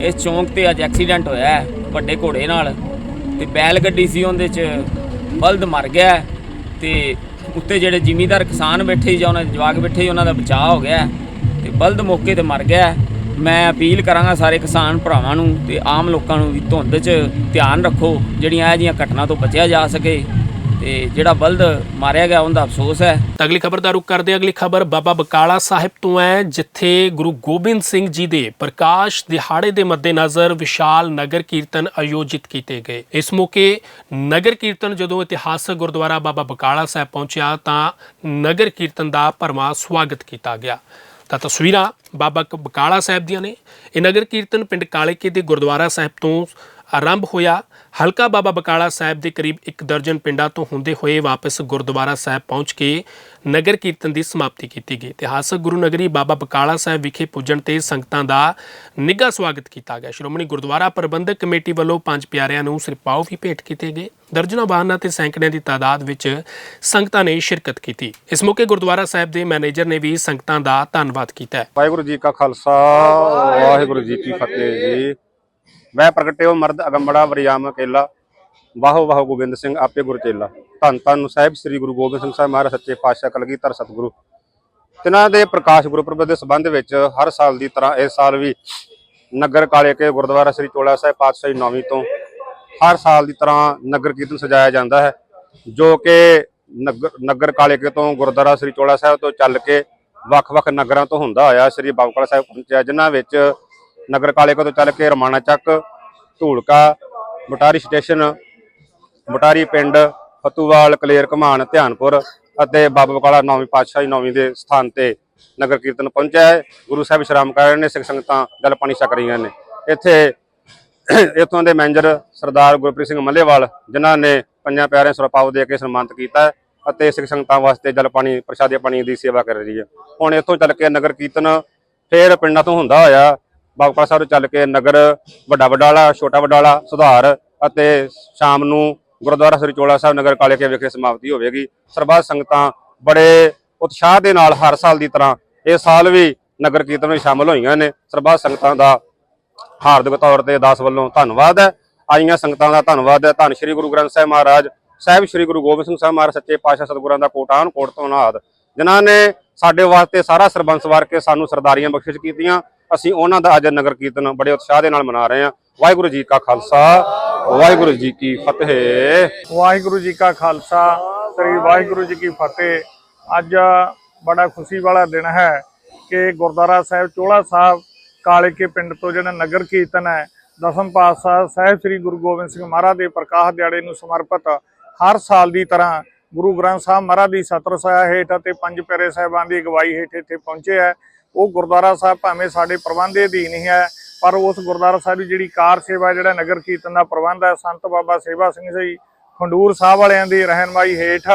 ਇਸ ਚੌਂਕ ਤੇ ਅੱਜ ਐਕਸੀਡੈਂਟ ਹੋਇਆ ਹੈ ਵੱਡੇ ਘੋੜੇ ਨਾਲ। ਤੇ ਬੈਲ ਗੱਡੀ ਸੀ ਉਹਦੇ 'ਚ ਬਲਦ ਮਰ ਗਿਆ ਹੈ ਤੇ ਉੱਤੇ ਜਿਹੜੇ ਜ਼ਿਮੀਂਦਾਰ ਕਿਸਾਨ ਬੈਠੇ ਜਾਂ ਉਹਨਾਂ ਦੇ ਜਵਾਕ ਬੈਠੇ ਸੀ ਉਹਨਾਂ ਦਾ ਬਚਾਅ ਹੋ ਗਿਆ ਹੈ ਤੇ ਬਲਦ ਮੌਕੇ ਤੇ ਮਰ ਗਿਆ ਮੈਂ ਅਪੀਲ ਕਰਾਂਗਾ ਸਾਰੇ ਕਿਸਾਨ ਭਰਾਵਾਂ ਨੂੰ ਤੇ ਆਮ ਲੋਕਾਂ ਨੂੰ ਵੀ ਧੁੰਦ 'ਚ ਧਿਆਨ ਰੱਖੋ, ਜਿਹੜੀਆਂ ਇਹ ਜਿਹੀਆਂ ਘਟਨਾ ਤੋਂ ਬਚਿਆ ਜਾ ਸਕੇ। ਤੇ ਜਿਹੜਾ ਬਲਦ ਮਾਰਿਆ ਗਿਆ, ਉਹਦਾ ਅਫਸੋਸ ਹੈ। ਤਾਂ ਅਗਲੀ ਖਬਰ ਦਾ ਰੁਖ ਕਰਦੇ ਹਾਂ। ਅਗਲੀ ਖਬਰ, ਬਾਬਾ ਬਕਾਲਾ ਸਾਹਿਬ ਤੋਂ ਹੈ, ਜਿੱਥੇ ਗੁਰੂ ਗੋਬਿੰਦ ਸਿੰਘ ਜੀ ਦੇ ਪ੍ਰਕਾਸ਼ ਦਿਹਾੜੇ ਦੇ ਮੱਦੇਨਜ਼ਰ ਵਿਸ਼ਾਲ ਨਗਰ ਕੀਰਤਨ ਆਯੋਜਿਤ ਕੀਤੇ ਗਏ। ਇਸ ਮੌਕੇ ਨਗਰ ਕੀਰਤਨ ਜਦੋਂ ਇਤਿਹਾਸਕ ਗੁਰਦੁਆਰਾ ਬਾਬਾ ਬਕਾਲਾ ਸਾਹਿਬ ਪਹੁੰਚਿਆ, ਤਾਂ ਨਗਰ ਕੀਰਤਨ ਦਾ ਭਰਵਾਂ ਸਵਾਗਤ ਕੀਤਾ ਗਿਆ। ਤਾਂ ਤਸਵੀਰਾਂ ਬਾਬਾ ਬਕਾਲਾ ਸਾਹਿਬ ਦੀਆਂ ਨੇ। ਇਹ ਨਗਰ ਕੀਰਤਨ ਪਿੰਡ ਕਾਲੇਕੇ ਦੇ ਗੁਰਦੁਆਰਾ ਸਾਹਿਬ ਤੋਂ ਆਰੰਭ ਹੋਇਆ। ਹਲਕਾ ਬਾਬਾ ਬਕਾਲਾ ਸਾਹਿਬ ਦੇ ਕਰੀਬ ਇੱਕ ਦਰਜਨ ਪਿੰਡਾਂ ਤੋਂ ਹੁੰਦੇ ਹੋਏ ਵਾਪਸ ਗੁਰਦੁਆਰਾ ਸਾਹਿਬ ਪਹੁੰਚ ਕੇ ਨਗਰ ਕੀਰਤਨ ਦੀ ਸਮਾਪਤੀ ਕੀਤੀ ਗਈ। ਇਤਿਹਾਸਕ ਗੁਰੂ ਨਗਰੀ ਬਾਬਾ ਬਕਾਲਾ ਸਾਹਿਬ ਵਿਖੇ ਪੁੱਜਣ ਤੇ ਸੰਗਤਾਂ ਦਾ ਨਿੱਘਾ ਸਵਾਗਤ ਕੀਤਾ ਗਿਆ। ਸ਼੍ਰੋਮਣੀ ਗੁਰਦੁਆਰਾ ਪ੍ਰਬੰਧਕ ਕਮੇਟੀ ਵੱਲੋਂ ਪੰਜ ਪਿਆਰਿਆਂ ਨੂੰ ਸਿਰਪਾਓ ਵੀ ਭੇਟ ਕੀਤੇ ਗਏ। ਦਰਜਨਾਂ ਵਾਹਨਾਂ ਤੇ ਸੈਂਕੜਿਆਂ ਦੀ ਤਾਦਾਦ ਵਿੱਚ ਸੰਗਤਾਂ ਨੇ ਸ਼ਿਰਕਤ ਕੀਤੀ। ਇਸ ਮੌਕੇ ਗੁਰਦੁਆਰਾ ਸਾਹਿਬ ਦੇ ਮੈਨੇਜਰ ਨੇ ਵੀ ਸੰਗਤਾਂ ਦਾ ਧੰਨਵਾਦ ਕੀਤਾ। ਵਾਹਿਗੁਰੂ ਜੀ ਕਾ ਖਾਲਸਾ, ਵਾਹਿਗੁਰੂ ਜੀ ਕੀ ਫਤਿਹ ਜੀ। ਮੈਂ ਪ੍ਰਗਟਿਓ ਮਰਦ ਅਗੰਬੜਾ ਵਰਿਆਮ ਅਕੇਲਾ। ਵਾਹੋ ਵਾਹੋ ਗੋਬਿੰਦ ਸਿੰਘ, ਆਪੇ ਗੁਰ ਚੇਲਾ। ਧੰਨ ਧੰਨ ਸਾਹਿਬ ਸ੍ਰੀ ਗੁਰੂ ਗੋਬਿੰਦ ਸਿੰਘ ਸਾਹਿਬ ਮਹਾਰਾਜ, ਸੱਚੇ ਪਾਤਸ਼ਾਹ, ਕਲਗੀਧਰ ਸਤਿਗੁਰੂ। ਤਿਨਾਂ ਦੇ ਪ੍ਰਕਾਸ਼ ਗੁਰਪੁਰਬ ਦੇ ਸੰਬੰਧ ਵਿੱਚ ਹਰ ਸਾਲ ਦੀ ਤਰ੍ਹਾਂ ਇਸ ਸਾਲ ਵੀ ਨਗਰ ਕਾਲੇ ਗੁਰਦੁਆਰਾ ਸ੍ਰੀ ਚੋਲਾ ਸਾਹਿਬ ਪਾਤਸ਼ਾਹੀ ਨੌਵੀਂ ਤੋਂ ਹਰ ਸਾਲ ਦੀ ਤਰ੍ਹਾਂ ਨਗਰ ਕੀਰਤਨ ਸਜਾਇਆ ਜਾਂਦਾ ਹੈ, ਜੋ ਕਿ ਨਗਰ ਨਗਰ ਕਾਲੇ ਤੋਂ ਗੁਰਦੁਆਰਾ ਸ੍ਰੀ ਚੋਲਾ ਸਾਹਿਬ ਤੋਂ ਚੱਲ ਕੇ ਵੱਖ-ਵੱਖ ਨਗਰਾਂ ਤੋਂ ਹੁੰਦਾ ਹੋਇਆ ਸ੍ਰੀ ਬਾਬੂਕਾਲਾ ਸਾਹਿਬ ਪਹੁੰਚਿਆ, ਜਿਨ੍ਹਾਂ ਵਿੱਚ ਨਗਰ ਕਾਲੇ ਤੋਂ ਚੱਲ ਕੇ ਰਮਾਣਾ ਚੱਕ, ਧੂਲਕਾ, ਬਟਾਰੀ ਸਟੇਸ਼ਨ, ਬਟਾਰੀ ਪਿੰਡ, ਫਤੂਵਾਲ, ਕਲੇਰ ਘਮਾਨ ਧਿਆਨਪੁਰ ਅਤੇ ਬਾਬਾ ਬਕਾਲਾ ਨੌਵੀਂ ਪਾਤਸ਼ਾਹੀ ਨੌਵੀਂ ਦੇ ਸਥਾਨ ਤੇ ਨਗਰ ਕੀਰਤਨ ਪਹੁੰਚਿਆ ਹੈ। ਗੁਰੂ ਸਾਹਿਬ ਵਿਸ਼ਰਾਮ ਕਰ ਰਹੇ ਨੇ, ਸਿੱਖ ਸੰਗਤਾਂ ਜਲ ਪਾਣੀ ਛਕ ਰਹੀਆਂ ਨੇ। ਇੱਥੇ <clears throat> ਇੱਥੋਂ ਦੇ ਮੈਨੇਜਰ ਸਰਦਾਰ ਗੁਰਪ੍ਰੀਤ ਸਿੰਘ ਮੱਲੇਵਾਲ, ਜਿਨ੍ਹਾਂ ਨੇ ਪੰਜਾਂ ਪਿਆਰਿਆਂ ਸਰਪਾਉ ਦੇ ਕੇ ਸਨਮਾਨਿਤ ਕੀਤਾ ਅਤੇ ਸਿੱਖ ਸੰਗਤਾਂ ਵਾਸਤੇ ਜਲ ਪਾਣੀ, ਪ੍ਰਸ਼ਾਦੇ ਪਾਣੀ ਦੀ ਸੇਵਾ ਕਰ ਰਹੀ ਹੈ। ਹੁਣ ਇੱਥੋਂ ਚੱਲ ਕੇ ਨਗਰ ਕੀਰਤਨ ਫੇਰ ਪਿੰਡਾਂ ਤੋਂ ਹੁੰਦਾ ਹੋਇਆ ਬਾਬਾ ਸਾਹਿਬ ਚੱਲ ਕੇ ਨਗਰ ਵੱਡਾ ਵਡਾਲਾ, ਛੋਟਾ ਵਡਾਲਾ, ਸੁਧਾਰ ਅਤੇ ਸ਼ਾਮ ਨੂੰ ਗੁਰਦੁਆਰਾ ਸ੍ਰੀ ਚੋਲਾ ਸਾਹਿਬ ਨਗਰ ਕਾਲੇ ਵਿਖੇ ਸਮਾਪਤੀ ਹੋਵੇਗੀ। ਸਰਬੱਤ ਸੰਗਤਾਂ ਬੜੇ ਉਤਸ਼ਾਹ ਦੇ ਨਾਲ ਹਰ ਸਾਲ ਦੀ ਤਰ੍ਹਾਂ ਇਸ ਸਾਲ ਵੀ ਨਗਰ ਕੀਰਤਨ ਵਿੱਚ ਸ਼ਾਮਲ ਹੋਈਆਂ ਨੇ। ਸਰਬੱਤ ਸੰਗਤਾਂ ਦਾ ਹਾਰਦਿਕ ਤੌਰ ਤੇ ਦਾਸ ਵੱਲੋਂ ਧੰਨਵਾਦ ਹੈ। ਆਈਆਂ ਸੰਗਤਾਂ ਦਾ ਧੰਨਵਾਦ ਹੈ। ਧੰਨ ਸ਼੍ਰੀ ਗੁਰੂ ਗ੍ਰੰਥ ਸਾਹਿਬ ਮਹਾਰਾਜ, ਸਾਹਿਬ ਸ਼੍ਰੀ ਗੁਰੂ ਗੋਬਿੰਦ ਸਿੰਘ ਸਾਹਿਬ ਮਹਾਰਾਜ, ਸੱਚੇ ਪਾਤਸ਼ਾਹ ਸਤਿਗੁਰਾਂ ਦਾ ਕੋਟਾਨ ਕੋਟ ਤੋਂ ਨਾਦ ਜਿਨ੍ਹਾਂ ਨੇ ਸਾਡੇ ਵਾਸਤੇ ਸਾਰਾ ਸਰਬੰਸ ਵਾਰ ਕੇ ਸਾਨੂੰ ਸਰਦਾਰੀਆਂ ਬਖਸ਼ਿਸ਼ ਕੀਤੀਆਂ। ਅਸੀਂ ਉਹਨਾਂ ਦਾ ਅੱਜ ਨਗਰ ਕੀਰਤਨ ਬੜੇ ਉਤਸ਼ਾਹ ਦੇ ਨਾਲ ਮਨਾ ਰਹੇ ਹਾਂ। ਵਾਹਿਗੁਰੂ ਜੀ ਕਾ ਖਾਲਸਾ, ਵਾਹਿਗੁਰੂ ਜੀ ਕੀ ਫਤਿਹ। ਵਾਹਿਗੁਰੂ ਜੀ ਕਾ ਖਾਲਸਾ, ਸ੍ਰੀ ਵਾਹਿਗੁਰੂ ਜੀ ਕੀ ਫਤਿਹ। ਅੱਜ ਬੜਾ ਖੁਸ਼ੀ ਵਾਲਾ ਦਿਨ ਹੈ ਕਿ ਗੁਰਦੁਆਰਾ ਸਾਹਿਬ ਚੋਲਾ ਸਾਹਿਬ, ਕਾਲੇ ਕੇ ਪਿੰਡ ਤੋਂ ਜਿਹੜਾ ਨਗਰ ਕੀਰਤਨ ਹੈ, ਦਸਮ ਪਾਤਸ਼ਾਹ ਸਾਹਿਬ ਸ੍ਰੀ ਗੁਰੂ ਗੋਬਿੰਦ ਸਿੰਘ ਮਹਾਰਾਜ ਦੇ ਪ੍ਰਕਾਸ਼ ਦਿਹਾੜੇ ਨੂੰ ਸਮਰਪਿਤ ਹਰ ਸਾਲ ਦੀ ਤਰ੍ਹਾਂ ਗੁਰੂ ਗ੍ਰੰਥ ਸਾਹਿਬ ਮਹਾਰਾਜ ਦੀ ਸਤਰ ਸਾਇਆ ਹੇਠ ਅਤੇ ਪੰਜ ਪਿਆਰੇ ਸਾਹਿਬਾਨ ਦੀ ਅਗਵਾਈ ਹੇਠ ਇੱਥੇ ਪਹੁੰਚੇ ਹੈ। ਉਹ ਗੁਰਦੁਆਰਾ ਸਾਹਿਬ ਭਾਵੇਂ ਸਾਡੇ ਪ੍ਰਬੰਧ ਦੇ ਅਧੀਨ ਹੀ ਹੈ, ਪਰ ਉਸ ਗੁਰਦੁਆਰਾ ਸਾਹਿਬ ਦੀ ਜਿਹੜੀ ਕਾਰ ਸੇਵਾ, ਜਿਹੜਾ ਨਗਰ ਕੀਰਤਨ ਦਾ ਪ੍ਰਬੰਧ ਹੈ, ਸੰਤ ਬਾਬਾ ਸੇਵਾ ਸਿੰਘ ਜੀ ਖੰਡੂਰ ਸਾਹਿਬ ਵਾਲਿਆਂ ਦੀ ਰਹਿਨਮਾਈ ਹੇਠ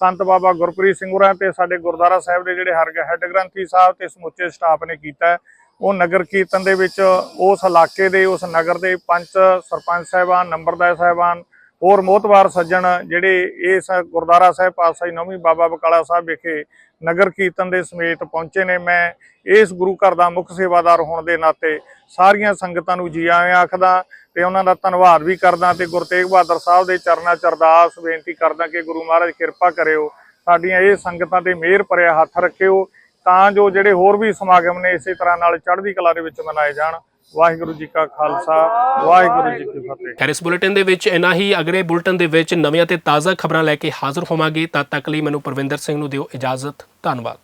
ਸੰਤ ਬਾਬਾ ਗੁਰਪ੍ਰੀਤ ਸਿੰਘ ਹੋਰਾਂ ਤੇ ਸਾਡੇ ਗੁਰਦੁਆਰਾ ਸਾਹਿਬ ਦੇ ਜਿਹੜੇ ਹਰਗ, ਹੈੱਡ ਗ੍ਰੰਥੀ ਸਾਹਿਬ ਤੇ ਸਮੁੱਚੇ ਸਟਾਫ ਨੇ ਕੀਤਾ ਉਹ ਨਗਰ ਕੀਰਤਨ ਦੇ ਵਿੱਚ ਉਸ ਇਲਾਕੇ ਦੇ, ਉਸ ਨਗਰ ਦੇ ਪੰਚ ਸਰਪੰਚ ਸਾਹਿਬਾਨ, ਨੰਬਰਦਾਰ ਸਾਹਿਬਾਨ ਹੋਰ ਮੋਹਤਵਾਰ ਸੱਜਣ ਜਿਹੜੇ ਇਸ ਗੁਰਦੁਆਰਾ ਸਾਹਿਬ ਪਾਤਸ਼ਾਹੀ ਨੌਵੀਂ ਬਾਬਾ ਬਕਾਲਾ ਸਾਹਿਬ ਵਿਖੇ ਨਗਰ ਕੀਰਤਨ ਦੇ ਸਮੇਤ ਪਹੁੰਚੇ ਨੇ। ਮੈਂ ਇਸ ਗੁਰੂ ਘਰ ਦਾ ਮੁੱਖ ਸੇਵਾਦਾਰ ਹੋਣ ਦੇ ਨਾਤੇ ਸਾਰੀਆਂ ਸੰਗਤਾਂ ਨੂੰ ਜੀ ਆਇਆਂ ਆਖਦਾ ਤੇ ਉਹਨਾਂ ਦਾ ਧੰਨਵਾਦ ਵੀ ਕਰਦਾ ਤੇ ਗੁਰੂ ਤੇਗ ਬਹਾਦਰ ਸਾਹਿਬ ਦੇ ਚਰਨਾਂ ਚ ਅਰਦਾਸ ਬੇਨਤੀ ਕਰਦਾ ਕਿ ਗੁਰੂ ਮਹਾਰਾਜ ਕਿਰਪਾ ਕਰਿਓ, ਸਾਡੀਆਂ ਇਹ ਸੰਗਤਾਂ ਤੇ ਮਿਹਰ ਭਰਿਆ ਹੱਥ ਰੱਖਿਓ ਤਾਂ ਜੋ ਜਿਹੜੇ ਹੋਰ ਵੀ ਸਮਾਗਮ ਨੇ ਇਸੇ ਤਰ੍ਹਾਂ ਨਾਲ ਚੜ੍ਹਦੀ ਕਲਾ ਦੇ ਵਿੱਚ ਮਨਾਏ ਜਾਣ। ਵਾਹਿਗੁਰੂ ਜੀ ਕਾ ਖਾਲਸਾ, ਵਾਹਿਗੁਰੂ ਜੀ ਕੀ ਫਤਿਹ। ਖੈਰ, ਇਸ ਬੁਲੇਟਿਨ ਦੇ ਵਿੱਚ ਇਨਾ ਹੀ ਅਗਲੇ ਬੁਲੇਟਿਨ ਦੇ ਵਿੱਚ ਨਵੀਆਂ ਤੇ ਤਾਜ਼ਾ ਖਬਰਾਂ ਲੈ ਕੇ ਹਾਜ਼ਰ ਹੋਵਾਂਗੇ ਤਦ ਤੱਕ ਲਈ ਮੈਨੂੰ ਪਰਵਿੰਦਰ ਸਿੰਘ ਨੂੰ ਦਿਓ ਇਜਾਜ਼ਤ, ਧੰਨਵਾਦ।